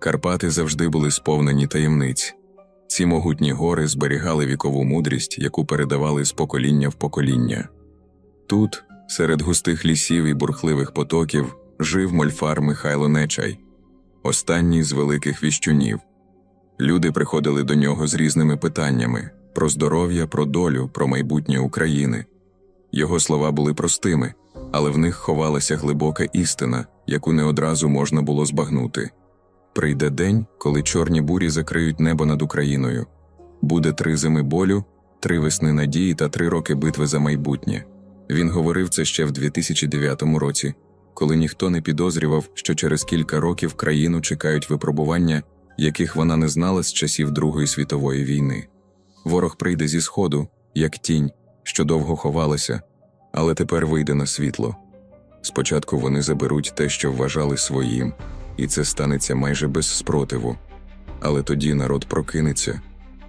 Карпати завжди були сповнені таємниць. Ці могутні гори зберігали вікову мудрість, яку передавали з покоління в покоління. Тут, серед густих лісів і бурхливих потоків, жив мольфар Михайло Нечай, останній з великих віщунів. Люди приходили до нього з різними питаннями про здоров'я, про долю, про майбутнє України. Його слова були простими, але в них ховалася глибока істина, яку не одразу можна було збагнути. Прийде день, коли чорні бурі закриють небо над Україною. Буде три зими болю, три весни надії та три роки битви за майбутнє. Він говорив це ще в 2009 році, коли ніхто не підозрював, що через кілька років країну чекають випробування, яких вона не знала з часів Другої світової війни. Ворог прийде зі сходу, як тінь, що довго ховалася, але тепер вийде на світло. Спочатку вони заберуть те, що вважали своїм, і це станеться майже без спротиву. Але тоді народ прокинеться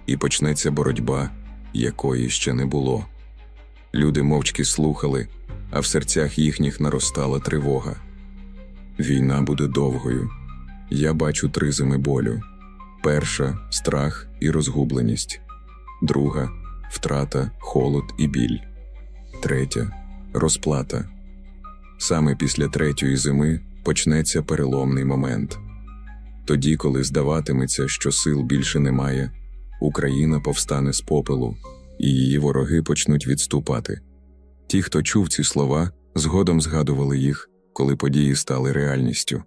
і почнеться боротьба, якої ще не було. Люди мовчки слухали, а в серцях їхніх наростала тривога. Війна буде довгою. Я бачу три зими болю: перша страх і розгубленість, друга втрата, холод і біль, третя розплата. Саме після третьої зими почнеться переломний момент. Тоді, коли здаватиметься, що сил більше немає, Україна повстане з попелу, і її вороги почнуть відступати. Ті, хто чув ці слова, згодом згадували їх, коли події стали реальністю.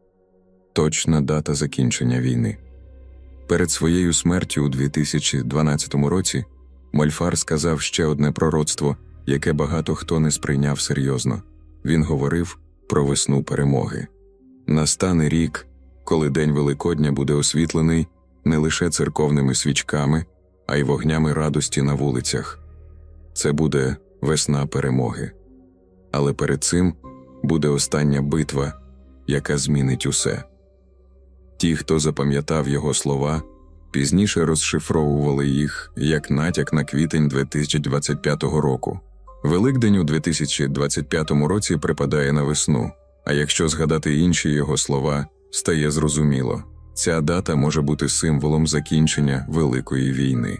Точна дата закінчення війни. Перед своєю смертю у 2012 році Мольфар сказав ще одне пророцтво, яке багато хто не сприйняв серйозно. Він говорив про весну перемоги. Настане рік, коли День Великодня буде освітлений не лише церковними свічками, а й вогнями радості на вулицях. Це буде весна перемоги. Але перед цим буде остання битва, яка змінить усе. Ті, хто запам'ятав його слова, пізніше розшифровували їх як натяк на квітень 2025 року. Великдень у 2025 році припадає на весну, а якщо згадати інші його слова, стає зрозуміло ця дата може бути символом закінчення Великої війни.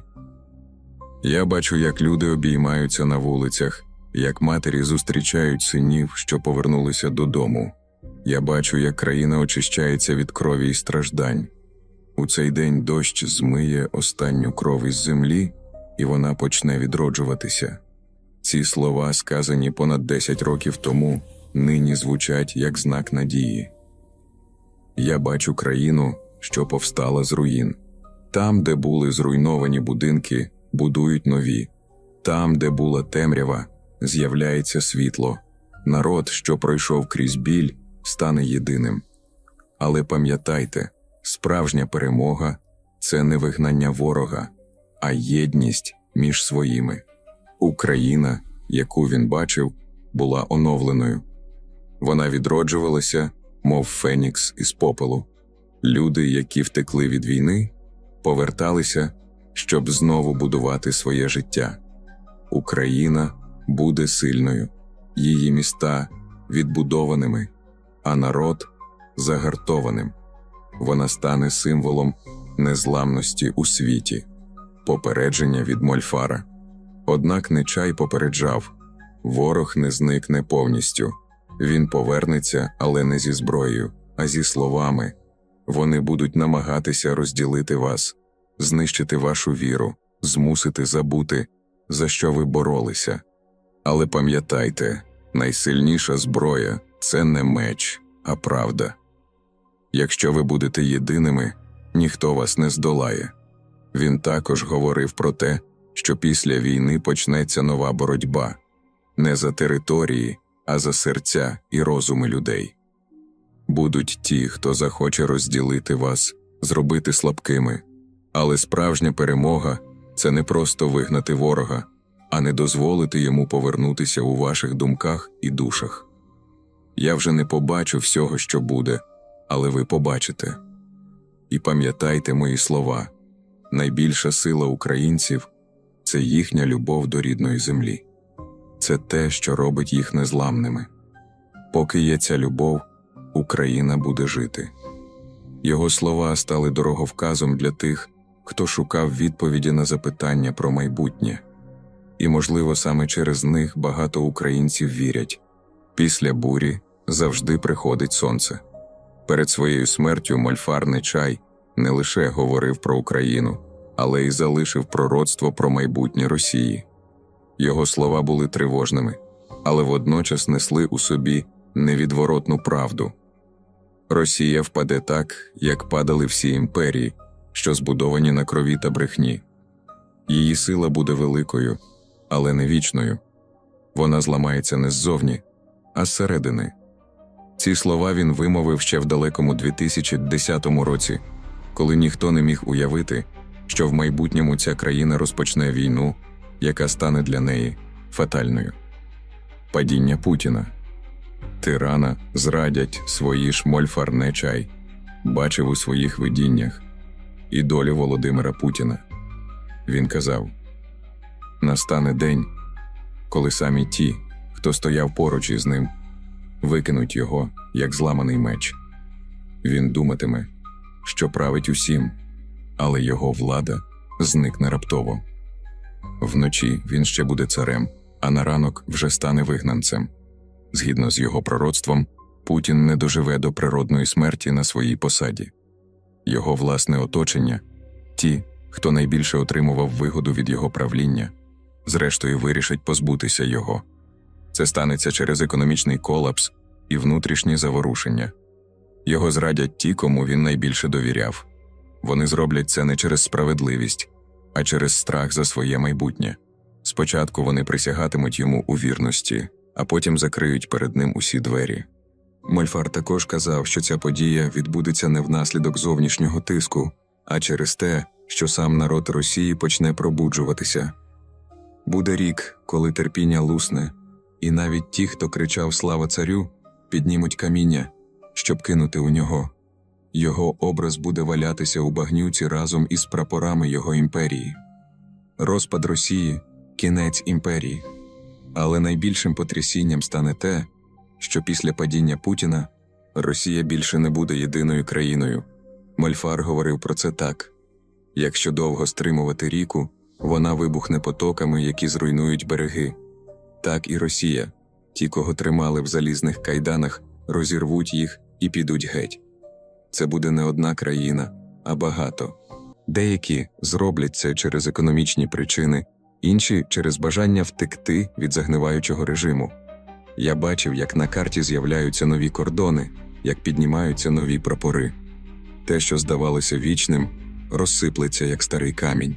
Я бачу, як люди обіймаються на вулицях, як матері зустрічають синів, що повернулися додому. Я бачу, як країна очищається від крові і страждань. У цей день дощ змиє останню кров із землі, і вона почне відроджуватися. Ці слова, сказані понад 10 років тому, нині звучать як знак надії. Я бачу країну, що повстала з руїн. Там, де були зруйновані будинки, будують нові, там, де була темрява, з'являється світло. Народ, що пройшов крізь біль, стане єдиним. Але пам'ятайте, справжня перемога це не вигнання ворога, а єдність між своїми. Україна, яку він бачив, була оновленою. Вона відроджувалася, мов Фенікс із попелу. Люди, які втекли від війни, поверталися, щоб знову будувати своє життя. Україна буде сильною, її міста відбудованими, а народ загартованим. Вона стане символом незламності у світі, попередження від Мольфара. Однак Нечай попереджав ворог не зникне повністю, він повернеться, але не зі зброєю, а зі словами. Вони будуть намагатися розділити вас, знищити вашу віру, змусити забути, за що ви боролися. Але пам'ятайте, найсильніша зброя це не меч, а правда. Якщо ви будете єдиними, ніхто вас не здолає. Він також говорив про те, що після війни почнеться нова боротьба не за території, а за серця і розуми людей. Будуть ті, хто захоче розділити вас, зробити слабкими, але справжня перемога це не просто вигнати ворога, а не дозволити йому повернутися у ваших думках і душах. Я вже не побачу всього, що буде, але ви побачите. І пам'ятайте мої слова найбільша сила українців це їхня любов до рідної землі, це те, що робить їх незламними. Поки є ця любов, Україна буде жити. Його слова стали дороговказом для тих, хто шукав відповіді на запитання про майбутнє. І, можливо, саме через них багато українців вірять після бурі завжди приходить сонце. Перед своєю смертю Мольфар Нечай не лише говорив про Україну, але й залишив пророцтво про майбутнє Росії. Його слова були тривожними, але водночас несли у собі невідворотну правду. Росія впаде так, як падали всі імперії, що збудовані на крові та брехні. Її сила буде великою, але не вічною. Вона зламається не ззовні, а зсередини. Ці слова він вимовив ще в далекому 2010 році, коли ніхто не міг уявити, що в майбутньому ця країна розпочне війну, яка стане для неї фатальною. Падіння Путіна Тирана зрадять свої ж мольфарнечай, бачив у своїх видіннях і долю Володимира Путіна. Він казав: настане день, коли самі ті, хто стояв поруч із ним, викинуть його, як зламаний меч. Він думатиме, що править усім, але його влада зникне раптово. Вночі він ще буде царем, а на ранок вже стане вигнанцем. Згідно з його пророцтвом, Путін не доживе до природної смерті на своїй посаді. Його власне оточення, ті, хто найбільше отримував вигоду від його правління, зрештою вирішать позбутися його. Це станеться через економічний колапс і внутрішні заворушення. Його зрадять ті, кому він найбільше довіряв. Вони зроблять це не через справедливість, а через страх за своє майбутнє. Спочатку вони присягатимуть йому у вірності, а потім закриють перед ним усі двері. Мольфар також казав, що ця подія відбудеться не внаслідок зовнішнього тиску, а через те, що сам народ Росії почне пробуджуватися. Буде рік, коли терпіння лусне, і навіть ті, хто кричав Слава царю, піднімуть каміння, щоб кинути у нього. Його образ буде валятися у багнюці разом із прапорами його імперії. Розпад Росії кінець імперії. Але найбільшим потрясінням стане те, що після падіння Путіна Росія більше не буде єдиною країною. Мольфар говорив про це так: якщо довго стримувати ріку, вона вибухне потоками, які зруйнують береги. Так і Росія, ті, кого тримали в залізних кайданах, розірвуть їх і підуть геть. Це буде не одна країна, а багато. Деякі зроблять це через економічні причини, інші через бажання втекти від загниваючого режиму. Я бачив, як на карті з'являються нові кордони, як піднімаються нові прапори. Те, що здавалося вічним, розсиплеться як старий камінь.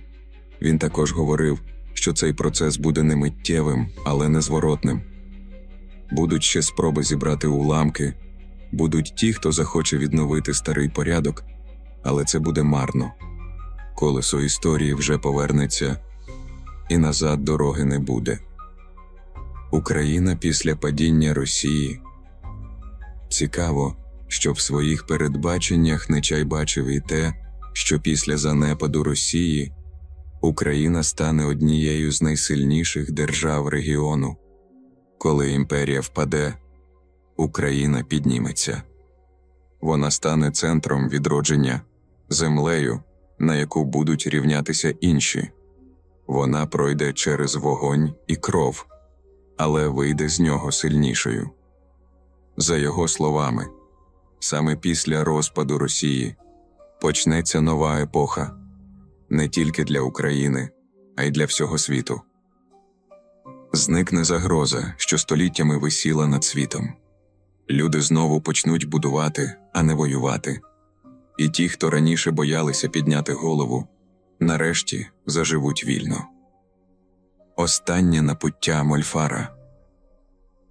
Він також говорив, що цей процес буде не миттєвим, але незворотним. Будуть ще спроби зібрати уламки, будуть ті, хто захоче відновити старий порядок, але це буде марно. Колесо історії вже повернеться, і назад дороги не буде. Україна після падіння Росії. Цікаво, що в своїх передбаченнях Нечай бачив і те, що після занепаду Росії Україна стане однією з найсильніших держав регіону. Коли імперія впаде, Україна підніметься. Вона стане центром відродження, землею, на яку будуть рівнятися інші. Вона пройде через вогонь і кров, але вийде з нього сильнішою. За його словами, саме після розпаду Росії почнеться нова епоха не тільки для України, а й для всього світу. Зникне загроза, що століттями висіла над світом. Люди знову почнуть будувати, а не воювати. І ті, хто раніше боялися підняти голову, нарешті заживуть вільно. Останнє напуття Мольфара.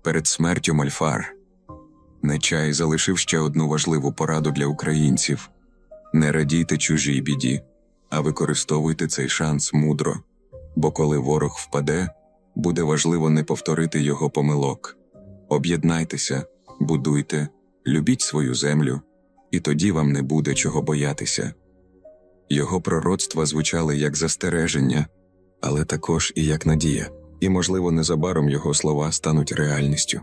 Перед смертю Мольфар Нечай залишив ще одну важливу пораду для українців не радійте чужій біді, а використовуйте цей шанс мудро, бо коли ворог впаде, буде важливо не повторити його помилок. Об'єднайтеся, будуйте, любіть свою землю, і тоді вам не буде чого боятися. Його пророцтва звучали як застереження, але також і як надія, і, можливо, незабаром його слова стануть реальністю.